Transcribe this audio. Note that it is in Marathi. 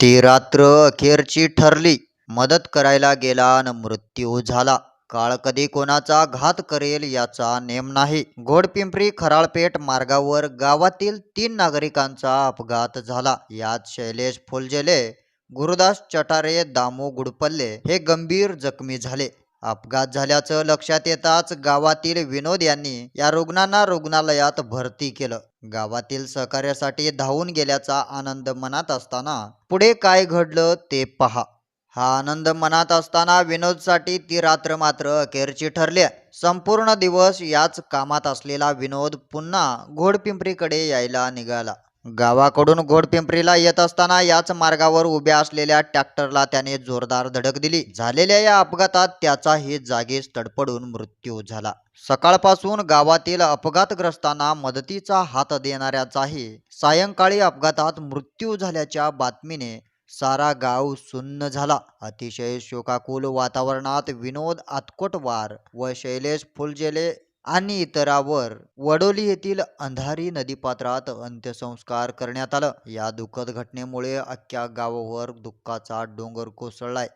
ती रात्र अखेरची ठरली. मदत करायला गेला न मृत्यू झाला. काळ कधी कोणाचा घात करेल याचा नेम नाही. घोडपिंपरी खराळपेठ मार्गावर गावातील तीन नागरिकांचा अपघात झाला. यात शैलेश फुलजेले गुरुदास चटारे दामू गुडपल्ले हे गंभीर जखमी झाले. अपघात झाल्याचं लक्षात येताच गावातील विनोद यांनी या रुग्णांना रुग्णालयात भरती केलं. गावातील सहकार्यासाठी धावून गेल्याचा आनंद मनात असताना पुढे काय घडलं ते पहा. हा आनंद मनात असताना विनोदसाठी ती रात्र मात्र अखेरची ठरली संपूर्ण दिवस याच कामात असलेला विनोद पुन्हा घोडपिंपरीकडे यायला निघाला. गावाकडून घोडपिंपरीला येत असताना याच मार्गावर उभ्या असलेल्या ट्रॅक्टरला त्याने जोरदार धडक दिली. झालेल्या या अपघातात त्याचाही जागीच तडपडून मृत्यू झाला. सकाळपासून गावातील अपघातग्रस्तांना मदतीचा हात देणाऱ्याचाही सायंकाळी अपघातात मृत्यू झाल्याच्या बातमीने सारा गाव सुन्न झाला. अतिशय शोकाकुल वातावरणात विनोद आतकोटवार व शैलेश फुलजेले आणि इतरावर वडोली येथील अंधारी नदीपात्रात अंत्यसंस्कार करण्यात आलं. या दुःखद घटनेमुळे अख्ख्या गावावर दुःखाचा डोंगर कोसळलाय.